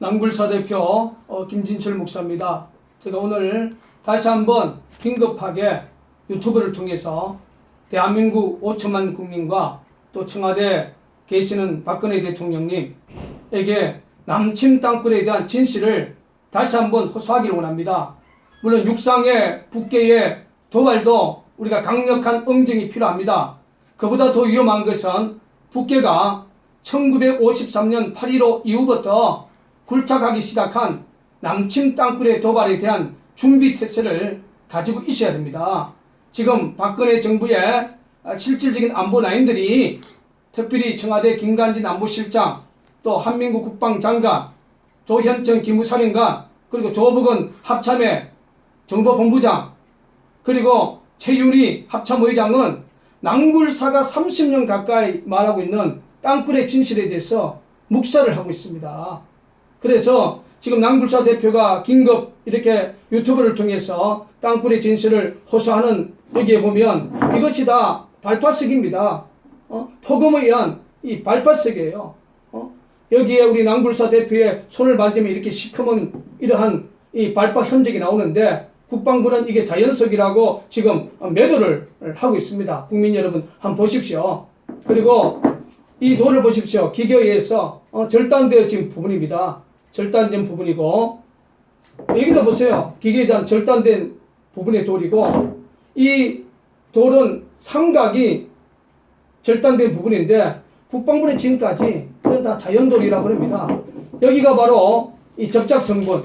남굴사 대표 어, 김진철 목사입니다. 제가 오늘 다시 한번 긴급하게 유튜브를 통해서 대한민국 5천만 국민과 또 청와대 계시는 박근혜 대통령님에게 남침 땅굴에 대한 진실을 다시 한번 호소하기를 원합니다. 물론 육상의 북계의 도발도 우리가 강력한 응징이 필요합니다. 그보다 더 위험한 것은 북계가 1953년 8.15 이후부터 굴착하기 시작한 남침 땅굴의 도발에 대한 준비 태세를 가지고 있어야 됩니다. 지금 박근혜 정부의 실질적인 안보 라인들이 특별히 청와대 김관진 안보실장 또 한민국 국방장관 조현천 기무사령관 그리고 조복은 합참의 정보본부장 그리고 최윤희 합참의장은 낭굴사가 30년 가까이 말하고 있는 땅굴의 진실에 대해서 묵살을 하고 있습니다. 그래서 지금 낭굴사 대표가 긴급 이렇게 유튜브를 통해서 땅굴의 진실을 호소하는 여기에 보면 이것이 다 발파석입니다. 어? 폭음에 의한 이 발파석이에요. 어? 여기에 우리 낭굴사 대표의 손을 만지면 이렇게 시커먼 이러한 이 발파 흔적이 나오는데 국방부는 이게 자연석이라고 지금 매도를 하고 있습니다. 국민 여러분 한번 보십시오. 그리고 이 돌을 보십시오. 기계에 의해서 어, 절단되어진 부분입니다. 절단된 부분이고 여기도 보세요. 기계에 대한 절단된 부분의 돌이고 이 돌은 삼각이 절단된 부분인데 국방부는 지금까지 이건 다 자연돌이라고 합니다. 여기가 바로 이 접착 성분,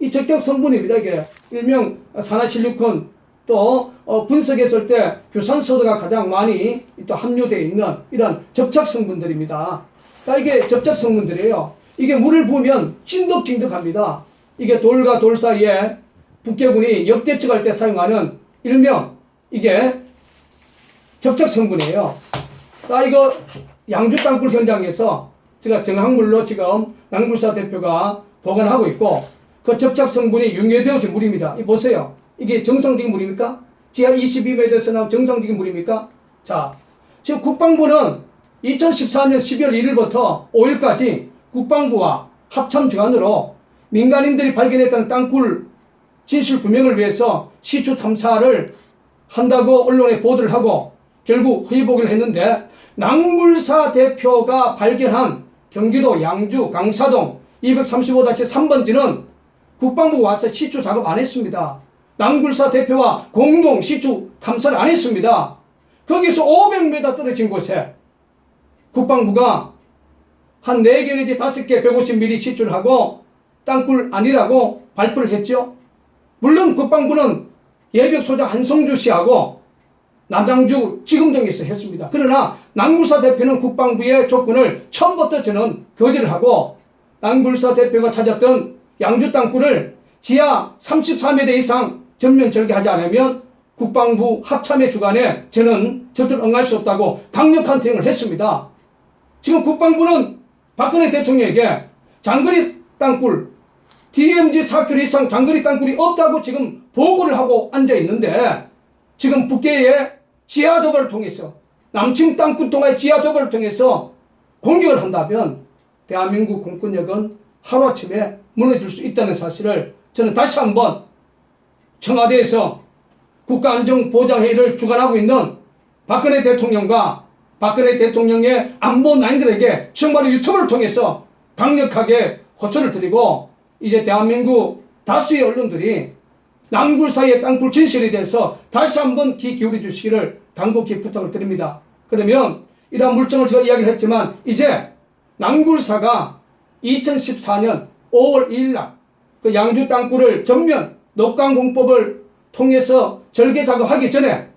이 접착 성분입니다. 이게 일명 산화실리콘 또 어, 분석했을 때 규산소가 가장 많이 또 함유되어 있는 이런 접착 성분들입니다. 자, 이게 접착 성분들이에요. 이게 물을 부으면 찐득찐득합니다. 이게 돌과 돌 사이에 북해군이 역대측할 때 사용하는 일명 이게 접착 성분이에요. 자, 이거 양주 땅굴 현장에서 제가 정확물로 지금 낭굴사 대표가 보관하고 있고 그 접착 성분이 융해되어진 물입니다. 이 보세요. 이게 정상적인 물입니까? 지하 22m에서 나온 정상적인 물입니까? 자, 지금 국방부는 2014년 12월 1일부터 5일까지 국방부와 합참 주관으로 민간인들이 발견했던 땅굴 진실 규명을 위해서 시추 탐사를 한다고 언론에 보도를 하고 결국 회의보기를 했는데 낭굴사 대표가 발견한 경기도 양주 강사동 235-3번지는 국방부 와서 시추 작업 안 했습니다. 낭굴사 대표와 공동 시추 탐사를 안 했습니다. 거기서 500m 떨어진 곳에 국방부가 한 4개 내지 5개 150mm 시추를 하고 땅굴 아니라고 발표를 했죠. 물론 국방부는 예벽 소장 한성주 씨하고 남양주 지검장에서 했습니다. 그러나 낭굴사 대표는 국방부의 조건을 처음부터 저는 거절을 하고 낭굴사 대표가 찾았던 양주 땅굴을 지하 33m 이상 전면 절개하지 않으면 국방부 합참의 주관에 저는 절대로 응할 수 없다고 강력한 대응을 했습니다. 지금 국방부는 박근혜 대통령에게 장거리 땅굴 DMZ 4km 이상 장거리 땅굴이 없다고 지금 보고를 하고 앉아 있는데 지금 북계의 지하 도발을 통해서 남침 땅굴 통해 지하 도발을 통해서 공격을 한다면 대한민국 공권력은 하루아침에 무너질 수 있다는 사실을 저는 다시 한번 청와대에서 국가안전보장회의를 주관하고 있는 박근혜 대통령과 박근혜 대통령의 안보 나인들에게 정말 유튜브를 통해서 강력하게 호소를 드리고 이제 대한민국 다수의 언론들이 낭굴 사이의 땅굴 진실에 대해서 다시 한번 귀 기울여 주시기를 간곡히 부탁을 드립니다. 그러면 이러한 물증을 제가 이야기를 했지만 이제 낭굴사가 2014년 5월 2일 날그 양주 땅굴을 전면 녹강공법을 통해서 절개 작업하기 전에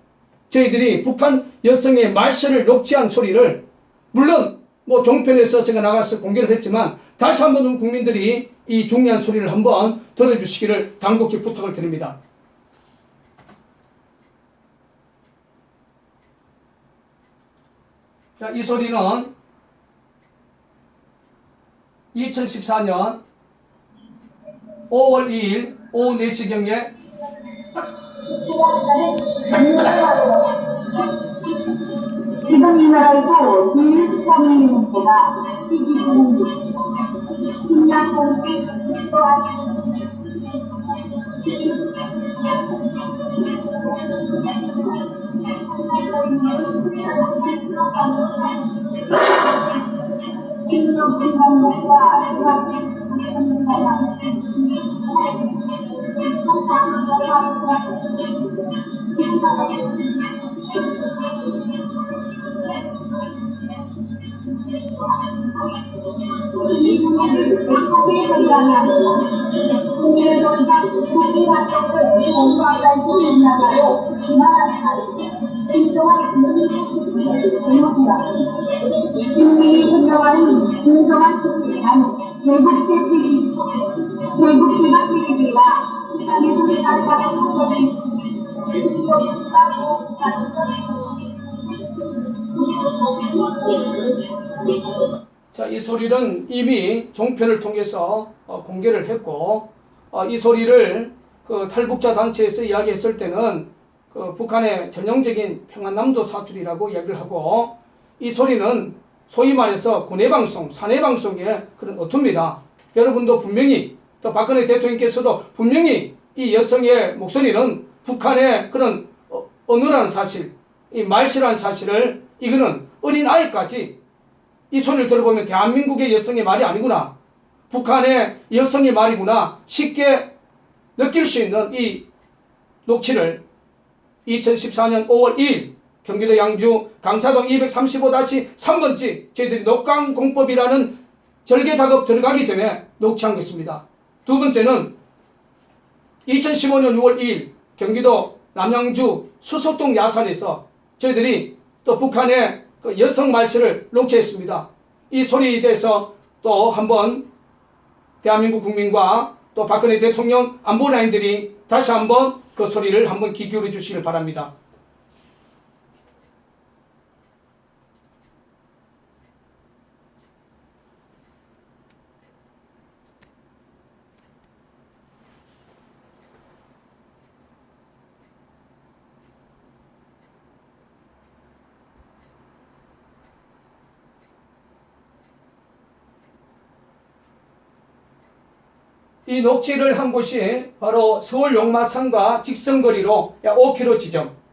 저희들이 북한 여성의 말실을 녹취한 소리를 물론 뭐 종편에서 제가 나가서 공개를 했지만 다시 한번 우리 국민들이 이 중요한 소리를 한번 들어주시기를 간곡히 부탁을 드립니다. 자, 이 소리는 2014년 5월 2일 오후 4시경에 지금 이 나라에도 제일 처음인 문제가 시기국입니다. 식량 외국 제품이 외국 제품 이라 미국의 나라의 자, 이 소리는 이미 종편을 통해서 어, 공개를 했고, 어, 이 소리를 그 탈북자 단체에서 이야기했을 때는 그 북한의 전형적인 평안남도 사투리라고 이야기를 하고, 이 소리는 소위 말해서 군내방송, 사내방송의 그런 어투입니다. 여러분도 분명히, 또 박근혜 대통령께서도 분명히 이 여성의 목소리는 북한의 그런 어, 언어라는 사실, 이 말씨라는 사실을 이거는 어린 아이까지 이 소리를 들어보면 대한민국의 여성의 말이 아니구나. 북한의 여성의 말이구나. 쉽게 느낄 수 있는 이 녹취를 2014년 5월 2일 경기도 양주 강사동 235-3번지 저희들이 녹강공법이라는 절개 작업 들어가기 전에 녹취한 것입니다. 두 번째는 2015년 6월 2일 경기도 남양주 수소동 야산에서 저희들이 또 북한의 그 여성 말씨를 녹취했습니다. 이 소리에 대해서 또 한번 대한민국 국민과 또 박근혜 대통령 안보라인들이 다시 한번 그 소리를 한번 귀 기울여 주시길 바랍니다. 이 녹취를 한 곳이 바로 서울 용마산과 직선거리로 약 5km 지점.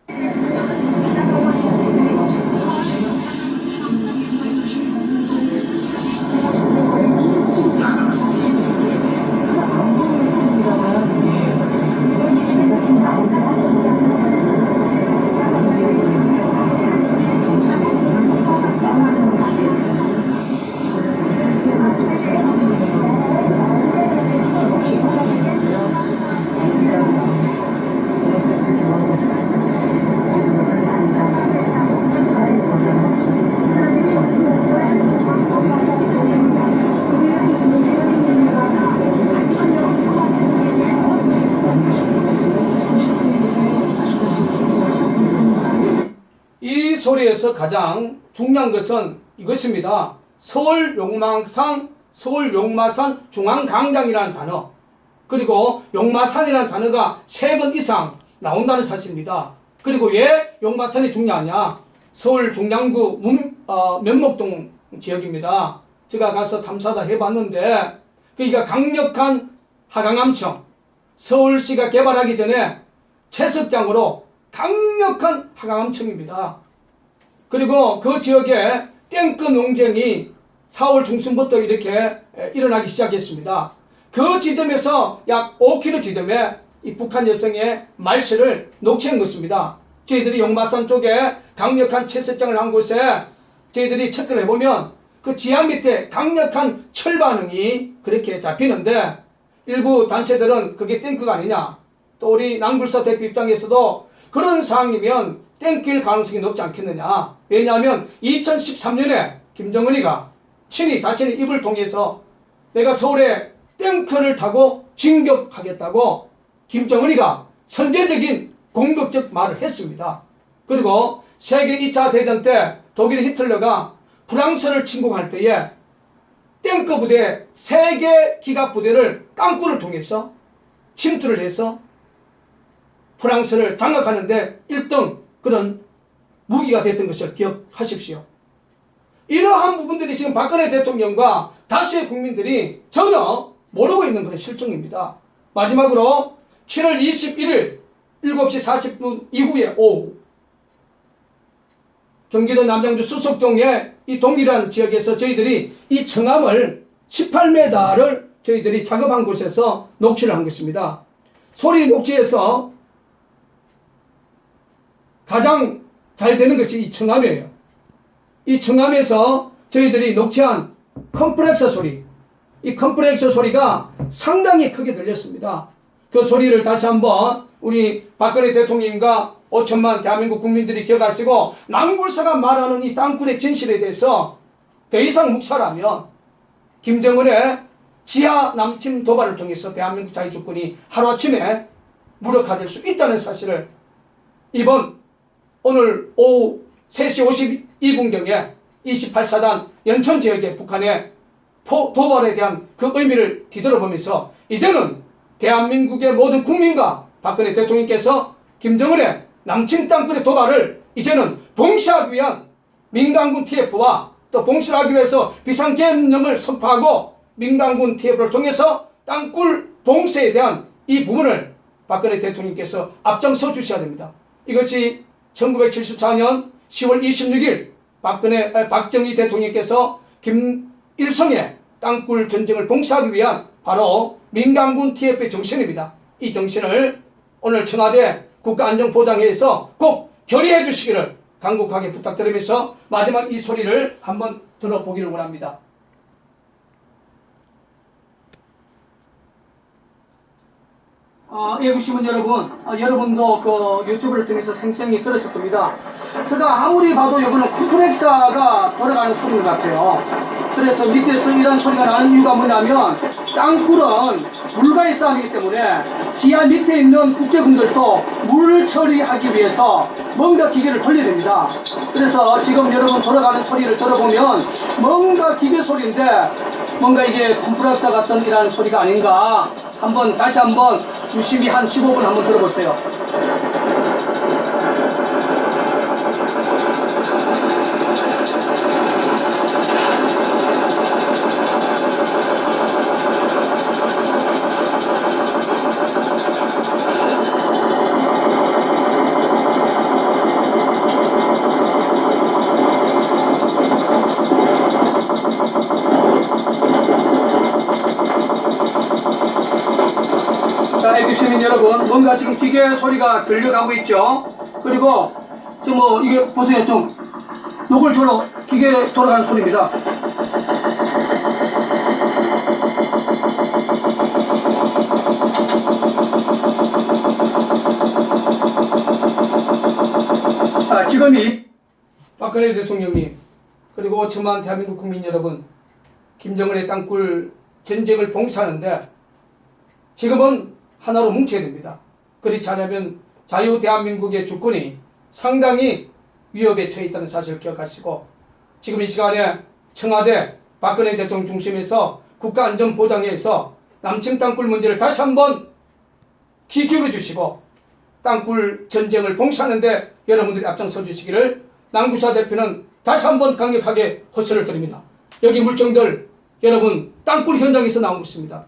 이 소리에서 가장 중요한 것은 이것입니다. 서울 용마산, 서울 용마산 중앙광장이라는 단어, 그리고 용마산이라는 단어가 세 번 이상 나온다는 사실입니다. 그리고 왜 용마산이 중요하냐? 서울 중량구 문, 어, 면목동 지역입니다. 제가 가서 탐사다 해봤는데, 그러니까 강력한 하강암청, 서울시가 개발하기 전에 채석장으로 강력한 하강암청입니다. 그리고 그 지역에 땡크 농장이 4월 중순부터 이렇게 에, 일어나기 시작했습니다. 그 지점에서 약 5km 지점에 이 북한 여성의 말씨를 녹취한 것입니다. 저희들이 용마산 쪽에 강력한 채석장을 한 곳에 저희들이 체크를 해보면 그 지하 밑에 강력한 철 반응이 그렇게 잡히는데 일부 단체들은 그게 땡크가 아니냐. 또 우리 남불사 대표 입장에서도 그런 상황이면 땡길 가능성이 높지 않겠느냐. 왜냐하면 2013년에 김정은이가 친히 자신의 입을 통해서 내가 서울에 땡크를 타고 진격하겠다고 김정은이가 선제적인 공격적 말을 했습니다. 그리고 세계 2차 대전 때 독일 히틀러가 프랑스를 침공할 때에 땡크 부대 세계 기갑 부대를 깡꾸를 통해서 침투를 해서 프랑스를 장악하는데 1등 그런 무기가 됐던 것을 기억하십시오. 이러한 부분들이 지금 박근혜 대통령과 다수의 국민들이 전혀 모르고 있는 그런 실정입니다. 마지막으로 7월 21일 7시 40분 이후에 오후 경기도 남양주 수석동의 이 동일한 지역에서 저희들이 이 청암을 18m를 저희들이 작업한 곳에서 녹취를 한 것입니다. 소리 녹취에서 가장 잘 되는 것이 이 청암이에요. 이 청암에서 저희들이 녹취한 컴프렉서 소리, 이 컴프렉서 소리가 상당히 크게 들렸습니다. 그 소리를 다시 한번 우리 박근혜 대통령과 5천만 대한민국 국민들이 기억하시고 낭굴사가 말하는 이 땅굴의 진실에 대해서 더 이상 묵살하면 김정은의 지하 남침 도발을 통해서 대한민국 자유주권이 하루아침에 무력화될 수 있다는 사실을 이번 오늘 오후 3시 52분경에 28사단 연천 지역의 북한의 포, 도발에 대한 그 의미를 뒤돌아보면서 이제는 대한민국의 모든 국민과 박근혜 대통령께서 김정은의 남친 땅굴의 도발을 이제는 봉시하기 위한 민간군 TF와 또 봉시하기 위해서 비상계엄령을 선포하고 민간군 TF를 통해서 땅굴 봉쇄에 대한 이 부분을 박근혜 대통령께서 앞장서 주셔야 됩니다. 이것이 1974년 10월 26일 박근혜 아, 박정희 대통령께서 김일성의 땅굴 전쟁을 봉쇄하기 위한 바로 민간군 TF의 정신입니다. 이 정신을 오늘 청와대 국가안전보장회에서 꼭 결의해 주시기를 간곡하게 부탁드리면서 마지막 이 소리를 한번 들어보기를 원합니다. 어, 예구시민 여러분, 어, 여러분도 그 유튜브를 통해서 생생히 들었을 겁니다. 제가 아무리 봐도 이거는 컴프렉사가 돌아가는 소리인 것 같아요. 그래서 밑에서 이런 소리가 나는 이유가 뭐냐면 땅굴은 물과의 싸움이기 때문에 지하 밑에 있는 국제군들도 물 처리하기 위해서 뭔가 기계를 돌려야 됩니다. 그래서 지금 여러분 돌아가는 소리를 들어보면 뭔가 기계 소리인데 뭔가 이게 컴프렉사 같은 이런 소리가 아닌가 한번 다시 한번 유심히 한 15분 한번 들어보세요. 시민 여러분, 뭔가 지금 기계 소리가 들려가고 있죠? 그리고, 좀 뭐, 이게, 보세요, 좀, 노골처럼 기계 돌아가는 소리입니다. 아, 지금이 박근혜 대통령님, 그리고 5천만 대한민국 국민 여러분, 김정은의 땅굴 전쟁을 봉사하는데 지금은 하나로 뭉쳐야 됩니다. 그렇지 않으면 자유 대한민국의 주권이 상당히 위협에 처해 있다는 사실을 기억하시고 지금 이 시간에 청와대 박근혜 대통령 중심에서 국가안전보장회에서 남침 땅굴 문제를 다시 한번 귀 기울여 주시고 땅굴 전쟁을 봉사하는데 여러분들이 앞장서 주시기를 남구사 대표는 다시 한번 강력하게 호소를 드립니다. 여기 물정들 여러분 땅굴 현장에서 나온 것입니다.